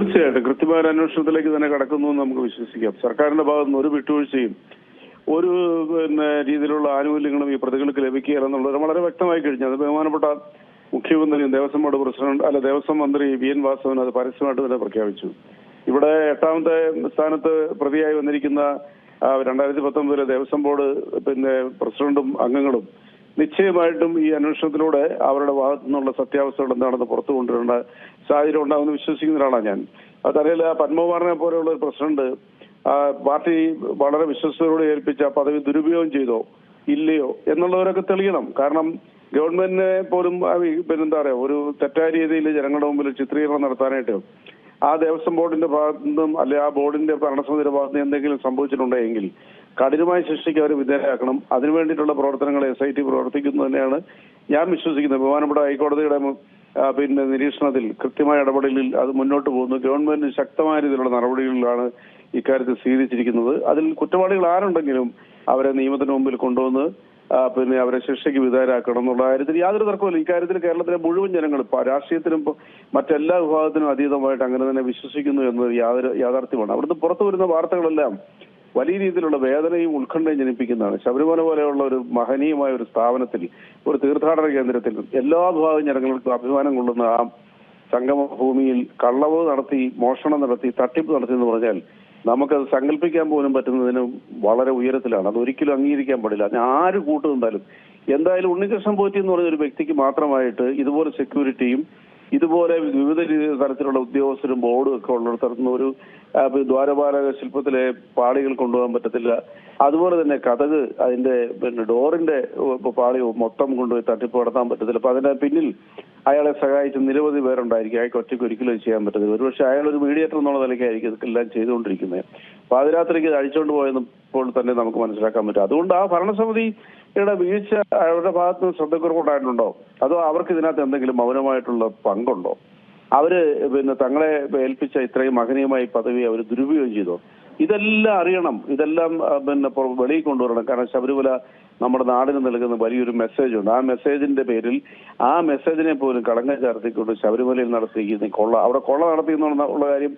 തീർച്ചയായിട്ടും. കൃത്യമായ അന്വേഷണത്തിലേക്ക് തന്നെ കടക്കുന്നു എന്ന് നമുക്ക് വിശ്വസിക്കാം. സർക്കാരിന്റെ ഭാഗത്തുനിന്ന് ഒരു വിട്ടുവീഴ്ചയും ഒരു പിന്നെ രീതിയിലുള്ള ആനുകൂല്യങ്ങളും ഈ പ്രതികൾക്ക് ലഭിക്കുക എന്നുള്ളത് വളരെ വ്യക്തമായി കഴിഞ്ഞു. അത് ബഹുമാനപ്പെട്ട മുഖ്യമന്ത്രിയും ദേവസ്വം ബോർഡ് പ്രസിഡന്റ് അല്ല ദേവസ്വം മന്ത്രി വി എൻ വാസവൻ അത് പരസ്യമായിട്ട് തന്നെ പ്രഖ്യാപിച്ചു. ഇവിടെ എട്ടാമത്തെ സ്ഥാനത്ത് പ്രതിയായി വന്നിരിക്കുന്ന രണ്ടായിരത്തി പത്തൊമ്പതിലെ ദേവസ്വം ബോർഡ് പിന്നെ പ്രസിഡന്റും അംഗങ്ങളും നിശ്ചയമായിട്ടും ഈ അന്വേഷണത്തിലൂടെ അവരുടെ ഭാഗത്തു നിന്നുള്ള സത്യാവസ്ഥകൾ എന്താണെന്ന് പുറത്തു കൊണ്ടുവരേണ്ട സാഹചര്യം ഉണ്ടാകുമെന്ന് വിശ്വസിക്കുന്ന ഒരാളാണ് ഞാൻ. അതറിയില്ല പത്മകുമാറിനെ പോലെയുള്ള ഒരു പ്രസിഡന്റ് പാർട്ടി വളരെ വിശ്വസ്തയോട് ഏൽപ്പിച്ച പദവി ദുരുപയോഗം ചെയ്തോ ഇല്ലയോ എന്നുള്ളവരൊക്കെ തെളിയണം. കാരണം ഗവൺമെന്റിനെ പോലും പിന്നെന്താ പറയാ ഒരു തെറ്റായ രീതിയിൽ ജനങ്ങളുടെ മുമ്പിൽ ചിത്രീകരണം നടത്താനായിട്ട് ആ ദേവസ്വം ബോർഡിന്റെ ഭാഗത്തു നിന്നും അല്ലെ ആ ബോർഡിന്റെ ഭരണസമിതിയുടെ ഭാഗത്ത് നിന്ന് എന്തെങ്കിലും സംഭവിച്ചിട്ടുണ്ടെങ്കിൽ കഠിനമായ ശിക്ഷയ്ക്ക് അവർ വിധേയരാക്കണം. അതിനു വേണ്ടിയിട്ടുള്ള പ്രവർത്തനങ്ങൾ എസ് ഐ ടി പ്രവർത്തിക്കുന്നു തന്നെയാണ് ഞാൻ വിശ്വസിക്കുന്നത്. ബഹുമാനപ്പെട്ട ഹൈക്കോടതിയുടെ പിന്നെ നിരീക്ഷണത്തിൽ കൃത്യമായ ഇടപെടലിൽ അത് മുന്നോട്ട് പോകുന്നു. ഗവൺമെന്റ് ശക്തമായ രീതിയിലുള്ള നടപടികളിലാണ് ഇക്കാര്യത്തിൽ സ്വീകരിച്ചിരിക്കുന്നത്. അതിൽ കുറ്റവാളികൾ ആരുണ്ടെങ്കിലും അവരെ നിയമത്തിന് മുമ്പിൽ കൊണ്ടുവന്ന് പിന്നെ അവരെ ശിക്ഷയ്ക്ക് വിധേയരാക്കണം എന്നുള്ള കാര്യത്തിൽ യാതൊരു തർക്കമില്ല ഇക്കാര്യത്തിൽ കേരളത്തിലെ മുഴുവൻ ജനങ്ങളും രാഷ്ട്രീയത്തിനും മറ്റെല്ലാ വിഭാഗത്തിനും അതീതമായിട്ട് അങ്ങനെ തന്നെ വിശ്വസിക്കുന്നു എന്നത് യാതൊരു യാഥാർത്ഥ്യമാണ്. അവിടുന്ന് പുറത്തു വരുന്ന വാർത്തകളെല്ലാം വലിയ രീതിയിലുള്ള വേദനയും ഉത്കണ്ഠയും ജനിപ്പിക്കുന്നതാണ്. ശബരിമല പോലെയുള്ള ഒരു മഹനീയമായ ഒരു സ്ഥാപനത്തിൽ ഒരു തീർത്ഥാടന കേന്ദ്രത്തിൽ എല്ലാ വിഭാഗം ജനങ്ങൾക്കും അഭിമാനം കൊള്ളുന്ന ആ സംഗമ ഭൂമിയിൽ കള്ളവ് നടത്തി മോഷണം നടത്തി തട്ടിപ്പ് നടത്തി എന്ന് പറഞ്ഞാൽ നമുക്കത് സങ്കല്പിക്കാൻ പോലും പറ്റുന്നതിന് വളരെ ഉയരത്തിലാണ്. അത് ഒരിക്കലും അംഗീകരിക്കാൻ പാടില്ല. ഞാൻ ആര് കൂട്ടുനിന്നാലും എന്തായാലും ഉണ്ണികൃഷ്ണൻ പോറ്റി എന്ന് പറഞ്ഞ ഒരു വ്യക്തിക്ക് മാത്രമായിട്ട് ഇതുപോലെ സെക്യൂരിറ്റിയും ഇതുപോലെ വിവിധ രീതി- തരത്തിലുള്ള ഉദ്യോഗസ്ഥരും ബോർഡും ഒക്കെ ഉള്ളിടത്തുനിന്ന് ഒരു ദ്വാരപാലക ശില്പത്തിലെ പാളികൾ കൊണ്ടുപോകാൻ പറ്റത്തില്ല. അതുപോലെ തന്നെ കഥക് അതിന്റെ പിന്നെ ഡോറിന്റെ പാളി മൊത്തം കൊണ്ടുപോയി തട്ടിപ്പ് നടത്താൻ പറ്റത്തില്ല. അപ്പൊ അതിന്റെ പിന്നിൽ അയാളെ സഹായിച്ച നിരവധി പേരുണ്ടായിരിക്കും. അയാൾക്ക് ഒറ്റയ്ക്ക് ഒരിക്കലും ചെയ്യാൻ പറ്റത്തില്ല. ഒരുപക്ഷെ അയാൾ ഒരു മീഡിയേറ്റർ എന്നുള്ള നിലയ്ക്കായിരിക്കും എല്ലാം ചെയ്തുകൊണ്ടിരിക്കുന്നത്. പാതിരാത്രിക്ക് അഴിച്ചുകൊണ്ട് പോയപ്പോൾ തന്നെ നമുക്ക് മനസ്സിലാക്കാൻ പറ്റും. അതുകൊണ്ട് ആ ഭരണസമിതിയുടെ വീഴ്ച അവരുടെ ഭാഗത്ത് നിന്ന് ശ്രദ്ധക്കുറവുണ്ടായിട്ടുണ്ടോ? അതോ അവർക്ക് ഇതിനകത്ത് എന്തെങ്കിലും മൗനമായിട്ടുള്ള പങ്കുണ്ടോ? അവർ പിന്നെ തങ്ങളെ ഏൽപ്പിച്ച ഇത്രയും മഹനീയമായ പദവി അവർ ദുരുപയോഗം ചെയ്തോ? ഇതെല്ലാം അറിയണം. ഇതെല്ലാം പിന്നെ വെളിയിൽ കൊണ്ടുവരണം. കാരണം ശബരിമല നമ്മുടെ നാടിന് നൽകുന്ന വലിയൊരു മെസ്സേജ് ഉണ്ട്. ആ മെസ്സേജിന്റെ പേരിൽ ആ മെസ്സേജിനെ പോലും കളങ്കം ചേർത്തിക്കൊണ്ട് ശബരിമലയിൽ നടത്തിയിരിക്കുന്ന കൊള്ള അവിടെ കൊള്ള നടത്തിയെന്നുള്ള കാര്യം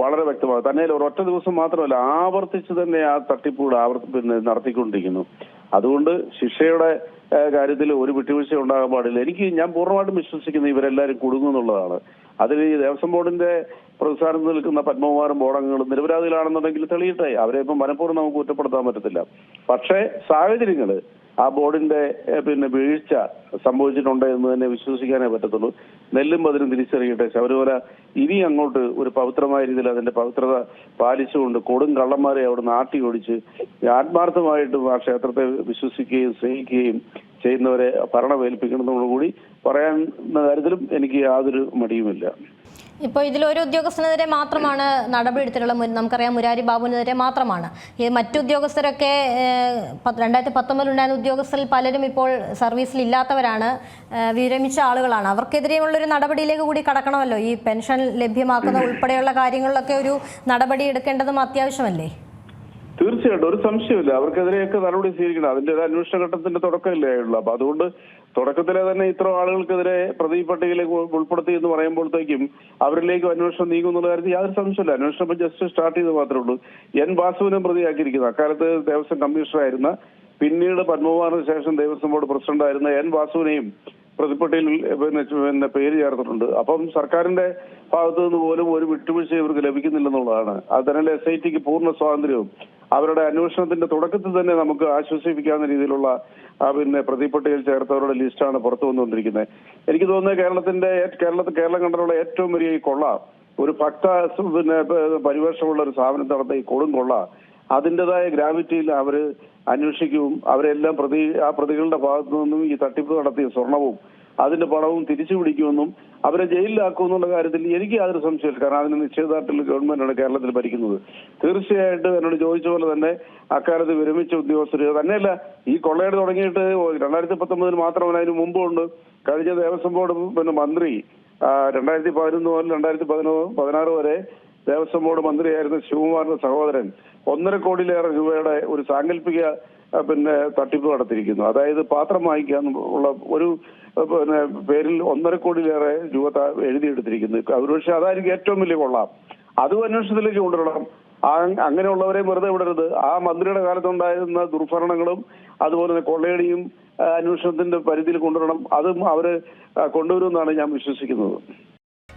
വളരെ വ്യക്തമാണ്. തന്നെ ഒരൊറ്റ ദിവസം മാത്രമല്ല ആവർത്തിച്ച് തന്നെ ആ തട്ടിപ്പുകൾ ആവർത്തി പിന്നെ നടത്തിക്കൊണ്ടിരിക്കുന്നു. അതുകൊണ്ട് ശിക്ഷയുടെ കാര്യത്തിൽ ഒരു വിട്ടുവീഴ്ച ഉണ്ടാകാൻ പാടില്ല. എനിക്ക് ഞാൻ പൂർണമായിട്ടും വിശ്വസിക്കുന്നത് ഇവരെല്ലാവരും കുടുങ്ങും എന്നുള്ളതാണ്. അതിൽ ഈ ദേവസ്വം ബോർഡിന്റെ പ്രതിസ്ഥാനത്ത് നിൽക്കുന്ന പത്മകുമാരും ബോർഡംഗങ്ങളും നിരപരാധികളാണെന്നുണ്ടെങ്കിൽ തെളിയട്ടെ. അവരെ ഇപ്പം മനഃപൂർവം നമുക്ക് കുറ്റപ്പെടുത്താൻ പറ്റത്തില്ല. പക്ഷേ സാഹചര്യങ്ങൾ ആ ബോർഡിന്റെ പിന്നെ വീഴ്ച സംഭവിച്ചിട്ടുണ്ട് എന്ന് തന്നെ വിശ്വസിക്കാനേ പറ്റത്തുള്ളൂ. നെല്ലും പതിനും തിരിച്ചറിയട്ടെ. ശബരിമല ഇനി അങ്ങോട്ട് ഒരു പവിത്രമായ രീതിയിൽ അതിന്റെ പവിത്രത പാലിച്ചുകൊണ്ട് കൊടും കള്ളന്മാരെ അവിടെ നാട്ടി ഓടിച്ച് ആത്മാർത്ഥമായിട്ടും ആ ക്ഷേത്രത്തെ വിശ്വസിക്കുകയും സ്നേഹിക്കുകയും ചെയ്യുന്നവരെ ഭരണമേൽപ്പിക്കണമെന്നോടുകൂടി പറയാൻ കാര്യത്തിലും എനിക്ക് യാതൊരു മടിയുമില്ല. ഇപ്പോൾ ഇതിൽ ഒരു ഉദ്യോഗസ്ഥനെതിരെ മാത്രമാണ് നടപടി എടുത്തിട്ടുള്ളത് നമുക്കറിയാം മുരാരി ബാബുവിനെതിരെ മാത്രമാണ്. ഈ മറ്റു ഉദ്യോഗസ്ഥരൊക്കെ രണ്ടായിരത്തി പത്തൊമ്പതിലുണ്ടായിരുന്ന ഉദ്യോഗസ്ഥരിൽ പലരും ഇപ്പോൾ സർവീസിൽ ഇല്ലാത്തവരാണ് വിരമിച്ച ആളുകളാണ്. അവർക്കെതിരെയുള്ളൊരു നടപടിയിലേക്ക് കൂടി കടക്കണമല്ലോ? ഈ പെൻഷൻ ലഭ്യമാക്കുന്ന ഉൾപ്പെടെയുള്ള കാര്യങ്ങളിലൊക്കെ ഒരു നടപടി എടുക്കേണ്ടതും അത്യാവശ്യമല്ലേ? തീർച്ചയായിട്ടും ഒരു സംശയമില്ല അവർക്കെതിരെയൊക്കെ നടപടി സ്വീകരിക്കണം. അതിന്റെ ഒരു അന്വേഷണ ഘട്ടത്തിന്റെ തുടക്കമല്ലേ ഉള്ളൂ. അപ്പൊ അതുകൊണ്ട് തുടക്കത്തിലെ തന്നെ ഇത്ര ആളുകൾക്കെതിരെ പ്രതി പട്ടികയിലേക്ക് ഉൾ- ഉൾപ്പെടുത്തി എന്ന് പറയുമ്പോഴത്തേക്കും അവരിലേക്ക് അന്വേഷണം നീങ്ങുന്നുള്ള കാര്യത്തിൽ യാതൊരു സംശയമില്ല അന്വേഷണം ഇപ്പൊ ജസ്റ്റ് സ്റ്റാർട്ട് ചെയ്ത് മാത്രമേ ഉള്ളൂ. എൻ വാസുവിനും പ്രതിയാക്കിയിരിക്കുന്നു. അക്കാലത്ത് ദേവസ്വം കമ്മീഷണറായിരുന്ന പിന്നീട് പത്മകുമാറിന് ശേഷം ദേവസ്വം ബോർഡ് പ്രസിഡന്റായിരുന്ന എൻ വാസുവിനെയും പ്രതിപ്പട്ടിയിൽ പിന്നെ പേര് ചേർത്തിട്ടുണ്ട്. അപ്പം സർക്കാരിന്റെ ഭാഗത്തു നിന്ന് പോലും ഒരു വിട്ടുവീഴ്ച ഇവർക്ക് ലഭിക്കുന്നില്ലെന്നുള്ളതാണ്. അതിനാൽ എസ് ഐ ടിക്ക് പൂർണ സ്വാതന്ത്ര്യവും അവരുടെ അന്വേഷണത്തിന്റെ തുടക്കത്തിൽ തന്നെ നമുക്ക് ആശ്വസിപ്പിക്കാവുന്ന രീതിയിലുള്ള പിന്നെ പ്രതിപ്പട്ടികയിൽ ചേർത്തവരുടെ ലിസ്റ്റാണ് പുറത്തു വന്നുകൊണ്ടിരിക്കുന്നത്. എനിക്ക് തോന്നുന്നത് കേരളത്തിന്റെ കേരള കേരളത്തിൽ കേരളം കണ്ടിട്ടുള്ള ഏറ്റവും വലിയ ഈ കൊള്ള ഒരു ഭക്ത പിന്നെ പരിവേഷമുള്ള ഒരു സ്ഥാപനം നടന്ന ഈ കൊടും കൊള്ള അതിന്റെതായ ഗ്രാവിറ്റിയിൽ അവർ അന്വേഷിക്കുകയും അവരെല്ലാം പ്രതി ആ പ്രതികളുടെ ഭാഗത്തു നിന്നും ഈ തട്ടിപ്പ് നടത്തിയ സ്വർണവും അതിന്റെ പണവും തിരിച്ചു പിടിക്കുമെന്നും അവരെ ജയിലിലാക്കുമെന്നുള്ള കാര്യത്തിൽ എനിക്ക് യാതൊരു സംശയമില്ല കാരണം അതിന് നിശ്ചയദാർഢ്യമുള്ള ഗവൺമെന്റാണ് കേരളത്തിൽ ഭരിക്കുന്നത്. തീർച്ചയായിട്ടും എന്നോട് ചോദിച്ച പോലെ തന്നെ അക്കാലത്ത് വിരമിച്ച ഉദ്യോഗസ്ഥർ തന്നെയല്ല ഈ കൊള്ളയുടെ തുടങ്ങിയിട്ട് രണ്ടായിരത്തി പത്തൊമ്പതിൽ മാത്രമല്ല അതിന് മുമ്പുണ്ട്. കഴിഞ്ഞ ദേവസ്വം ബോർഡ് പിന്നെ മന്ത്രി രണ്ടായിരത്തി പതിനൊന്ന് മുതൽ രണ്ടായിരത്തി പതിനോ പതിനാറ് വരെ ദേവസ്വം ബോർഡ് മന്ത്രിയായിരുന്ന ശിവകുമാറിന്റെ സഹോദരൻ ഒന്നര കോടിയിലേറെ രൂപയുടെ ഒരു സാങ്കല്പിക പിന്നെ തട്ടിപ്പ് നടത്തിയിരിക്കുന്നു. അതായത് പാത്രം വാങ്ങിക്കാൻ ഉള്ള ഒരു പിന്നെ പേരിൽ ഒന്നര കോടിയിലേറെ രൂപ എഴുതിയെടുത്തിരിക്കുന്നു. ഒരുപക്ഷെ അതായിരിക്കും ഏറ്റവും വലിയ കൊള്ളാം. അതും അന്വേഷണത്തിലേക്ക് കൊണ്ടുവരണം. അങ്ങനെയുള്ളവരെ വെറുതെ വിടരുത്. ആ മന്ത്രിയുടെ കാലത്തുണ്ടായിരുന്ന ദുർഭരണങ്ങളും അതുപോലെ തന്നെ കൊള്ളയടിയും അന്വേഷണത്തിന്റെ പരിധിയിൽ കൊണ്ടുവരണം. അതും അവർ കൊണ്ടുവരുമെന്നാണ് ഞാൻ വിശ്വസിക്കുന്നത്.